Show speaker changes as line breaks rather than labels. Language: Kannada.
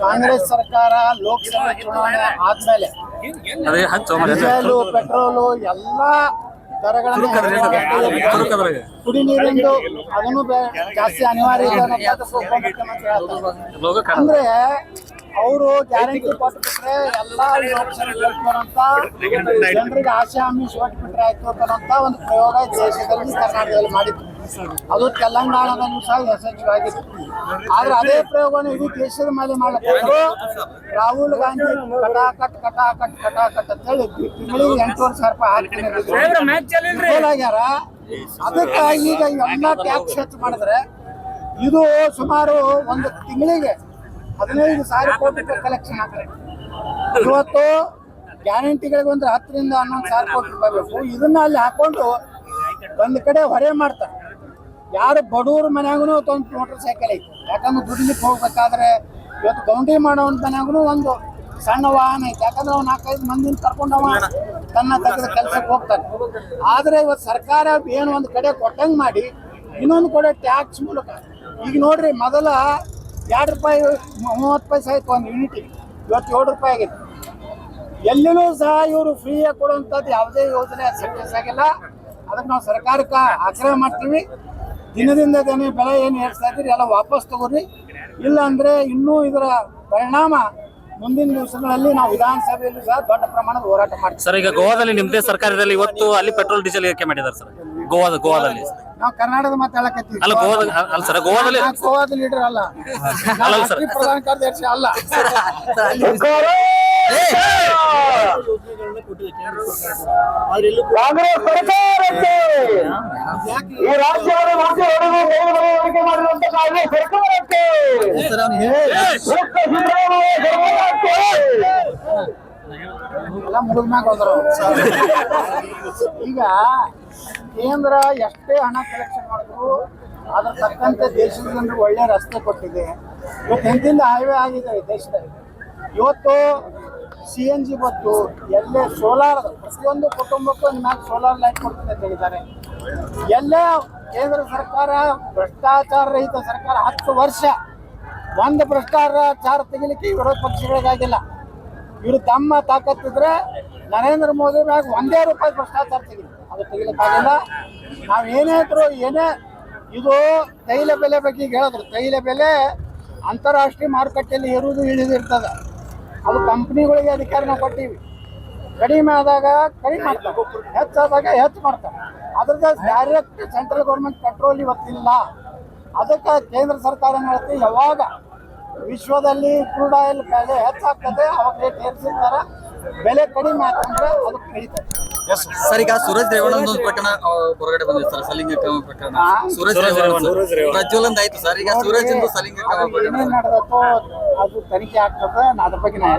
ಕಾಂಗ್ರೆಸ್ ಸರ್ಕಾರ ಲೋಕಸಭೆ ಚುನಾವಣೆ ಆದ್ಮೇಲೆ ಡೀಸೆಲ್ ಪೆಟ್ರೋಲ್ ಎಲ್ಲಾ ದರಗಳನ್ನು ಕುಡಿ ನೀರಿಂದು ಅದನ್ನು ಜಾಸ್ತಿ ಅನಿವಾರ್ಯ ಇದೆ ಅನ್ನೋದು ಅಂದ್ರೆ ಅವರು ಗ್ಯಾರಂಟಿ ಕೊಟ್ಬಿಟ್ರೆ ಎಲ್ಲಾ ಜನರಿಗೆ ಆಶೆ ಆಮಿಷ ಕೊಟ್ಬಿಟ್ರೆ ಆಯ್ತು ಅನ್ನೋಂತ ಒಂದು ಪ್ರಯೋಗ ದೇಶದಲ್ಲಿ ಕರ್ನಾಟಕದಲ್ಲಿ ಮಾಡಿದ್ರು. ಅದು ತೆಲಂಗಾಣದಲ್ಲೂ ಸಹ ಯಶಸ್ವಿಯಾಗಿತ್ತು ಆದ್ರೆ ಅದೇ ಪ್ರಯೋಗವನ್ನು ಇಡೀ ದೇಶದ ಮೇಲೆ ಮಾಡಬೇಕು. ರಾಹುಲ್ ಗಾಂಧಿ ಕಟಾಕಟ್ ಕಟಾಕಟ್ ಕಟಾಕಟ್ ಅಂತ ಹೇಳಿ ತಿಂಗಳಿಗೆ ಎಂಟೂವರೆ ಸಾವಿರ ರೂಪಾಯಿ ಹಾಕ್ತೀನಿ ಅದಕ್ಕಾಗಿ ಅದಕ್ಕೆ ಈಗ ಎಲ್ಲ ಟ್ಯಾಕ್ಸ್ ಹೆಚ್ಚು ಮಾಡಿದ್ರೆ ಇದು ಸುಮಾರು ಒಂದು ತಿಂಗಳಿಗೆ ಹದಿನೈದು ಸಾವಿರ ಕೋಟಿ ರೂಪಾಯಿ ಕಲೆಕ್ಷನ್ ಆಗ್ತದೆ. ಇವತ್ತು ಗ್ಯಾರಂಟಿಗಳಿಗೆ ಒಂದು ಹತ್ತರಿಂದ ಹನ್ನೊಂದು ಸಾವಿರ ಕೋಟಿ ರೂಪಾಯಿ ಬೇಕು. ಇದನ್ನ ಅಲ್ಲಿ ಹಾಕೊಂಡು ಒಂದು ಕಡೆ ಹೊರೆ ಮಾಡ್ತಾರೆ. ಯಾರು ಬಡವ್ರ ಮನ್ಯಾಗೂ ಒಂದು ಮೋಟರ್ ಸೈಕಲ್ ಐತಿ. ಯಾಕಂದ್ರೆ ದುಡಿಲಿಕ್ಕೆ ಹೋಗ್ಬೇಕಾದ್ರೆ ಇವತ್ತು ಗೌಂಡಿ ಮಾಡೋನ್ ಮನ್ಯಾಗೂ ಒಂದು ಸಣ್ಣ ವಾಹನ ಐತಿ. ಯಾಕಂದ್ರೆ ಅವ್ನು ನಾಲ್ಕೈದು ಮಂದಿನ ಕರ್ಕೊಂಡವ, ತನ್ನ ತೆಗೆದ ಕೆಲಸಕ್ಕೆ ಹೋಗ್ತಾನೆ. ಆದ್ರೆ ಇವತ್ತು ಸರ್ಕಾರ ಏನು ಒಂದು ಕಡೆ ಕೊಟ್ಟಂಗ್ ಮಾಡಿ, ಇನ್ನೊಂದು ಕಡೆ ಟ್ಯಾಕ್ಸ್ ಮೂಲಕ. ಈಗ ನೋಡ್ರಿ, ಮೊದಲ ಎರಡು ರೂಪಾಯಿ, ಮೂವತ್ತು ಪೈಸೆ ಆಯ್ತು ಒಂದು ಯೂನಿಟಿಗೆ ಇವತ್ತು ಏಳು ರೂಪಾಯಿ ಆಗಿದೆ. ಎಲ್ಲಿನೂ ಸಹ ಇವರು ಫ್ರೀಯಾಗಿ ಕೊಡುವಂಥದ್ದು ಯಾವುದೇ ಯೋಜನೆ ಸಕ್ಸಸ್ ಆಗಿಲ್ಲ. ಅದಕ್ಕೆ ನಾವು ಸರ್ಕಾರಕ್ಕೆ ಆಗ್ರಹ ಮಾಡ್ತೀವಿ. ದಿನದಿಂದ ದಿನ ಬೆಲೆ ಏನು ಹೇಳ್ತಾ ಇದ್ದೀರಿ ಎಲ್ಲ ವಾಪಸ್ ತಗೋರಿ. ಇಲ್ಲ ಅಂದ್ರೆ ಇನ್ನೂ ಇದರ ಪರಿಣಾಮ ಮುಂದಿನ ದಿವಸಗಳಲ್ಲಿ ನಾವು ವಿಧಾನಸಭೆಯಲ್ಲಿ ಸಹ ದೊಡ್ಡ ಪ್ರಮಾಣದ ಹೋರಾಟ ಮಾಡ್ತೀವಿ.
ಸರ್ ಈಗ ಗೋವಾದಲ್ಲಿ ನಿಮ್ದೇ ಸರ್ಕಾರದಲ್ಲಿ ಇವತ್ತು ಅಲ್ಲಿ ಪೆಟ್ರೋಲ್ ಡೀಸೆಲ್ ಏರಿಕೆ ಮಾಡಿದ್ದಾರೆ ಸರ್. ಗೋವಾದ ಗೋವಾದಲ್ಲಿ.
ನಾವು ಕರ್ನಾಟಕದ ಮಾತಾಡಕತ್ತೀವಿ
ಅಲ್ಲ ಗೋವಾದ ಅಲ್ಲ ಸರ್ ಗೋವಾದಲ್ಲಿ
ಗೋವಾದ ಲೀಡರ್ ಅಲ್ಲ.
ಅಲ್ಲ ಸರ್.
ಪ್ರಧಾನ ಕಾರ್ಯದರ್ಶಿ ಅಲ್ಲ
ಈ ಸರ್ಕಾರಕ್ಕೆ
ಈಗ ಕೇಂದ್ರ ಎಷ್ಟೇ ಹಣ ಕಲೆಕ್ಷನ್ ಮಾಡಿದ್ರು ಅದ್ರ ತಕ್ಕಂತೆ ದೇಶದ ಜನರಿಗೆ ಒಳ್ಳೆ ರಸ್ತೆ ಕೊಟ್ಟಿದೆ. ಇವತ್ತು ಹೈವೇ ಆಗಿದೆ ದೇಶದಲ್ಲಿ. ಇವತ್ತು ಸಿ ಎನ್ ಜಿ ಬತ್ತು ಎಲ್ಲೇ ಸೋಲಾರ್, ಪ್ರತಿಯೊಂದು ಕುಟುಂಬಕ್ಕೂ ನಾಲ್ಕು ಸೋಲಾರ್ ಲೈಟ್ ಕೊಡ್ತೀನಿ ಅಂತ ಹೇಳಿದ್ದಾರೆ. ಎಲ್ಲೇ ಕೇಂದ್ರ ಸರ್ಕಾರ ಭ್ರಷ್ಟಾಚಾರ ರಹಿತ ಸರ್ಕಾರ ಹತ್ತು ವರ್ಷ ಒಂದು ಭ್ರಷ್ಟಾಚಾರ ತೆಗಿಲಿಕ್ಕೆ ವಿರೋಧ ಪಕ್ಷಗಳಿಗಾಗಿಲ್ಲ. ಇವರು ತಮ್ಮ ತಾಕತ್ತಿದ್ರೆ ನರೇಂದ್ರ ಮೋದಿ ಮ್ಯಾಗ ಒಂದೇ ರೂಪಾಯಿ ಭ್ರಷ್ಟಾಚಾರ ತೆಗಿಲಿ. ಅದು ತೆಗಿಲಿಕ್ಕಾಗಿಲ್ಲ. ನಾವು ಏನೇ ಇದ್ರು ಏನೇ ಇದು ತೈಲ ಬೆಲೆ ಬಗ್ಗೆ ಹೇಳಿದ್ರು. ತೈಲ ಬೆಲೆ ಅಂತಾರಾಷ್ಟ್ರೀಯ ಮಾರುಕಟ್ಟೆಯಲ್ಲಿ ಏರುವುದು ಇಳಿದು ಇರ್ತದೆ. ಅದು ಕಂಪ್ನಿಗಳಿಗೆ ಅಧಿಕಾರ ನಾವು ಕೊಟ್ಟಿವಿ. ಕಡಿಮೆ ಆದಾಗ ಕಡಿಮೆ ಮಾಡ್ತಾರೆ. ಹೆಚ್ಚಾದಾಗ ಹೆಚ್ಚು ಮಾಡ್ತಾರೆ. ಅದ್ರದ್ದು ಡೈರೆಕ್ಟ್ ಸೆಂಟ್ರಲ್ ಗೌರ್ಮೆಂಟ್ ಕಂಟ್ರೋಲ್ ಇವತ್ತಿಲ್ಲ. ಅದಕ್ಕೆ ಕೇಂದ್ರ ಸರ್ಕಾರ ಹೇಳ್ತಿ? ಯಾವಾಗ ವಿಶ್ವದಲ್ಲಿ ಕ್ರೂಡ್ ಆಯಿಲ್ ಬೆಲೆ ಹೆಚ್ಚಾಗ್ತದೆ, ಅವಾಗ ರೇಟ್ ಏರಿಸಿರ್ತಾರ. ಬೆಲೆ ಕಡಿಮೆ ಆಗ್ತಂದ್ರೆ ಅದು ಕಡಿತಾರೆ
ಸರ್ ಈಗ ಸೂರಜ್ ರೇವಣ್ಣ ಒಂದು ಪ್ರಕರಣ ಹೊರಗಡೆ ಬಂದಿದೆ ಸರ್ ಸಲಿಂಗ ಪ್ರಕರಣ.
ಸುರೇಶ್
ಸೂರಜ್ ರೇವಣ್ಣ ಪ್ರಜ್ವಲಂದ್ ಆಯ್ತು ಸರ್. ಈಗ ಸೂರಜ್ ಇಂದು ಸಲಿಂಗ
ಅದು ಏನೇನ್ ನಡೆದತ್ತೋ ಅದು ತನಿಖೆ ಆಗ್ತದೆ ಅದ್ರ ಬಗ್ಗೆ ನಾ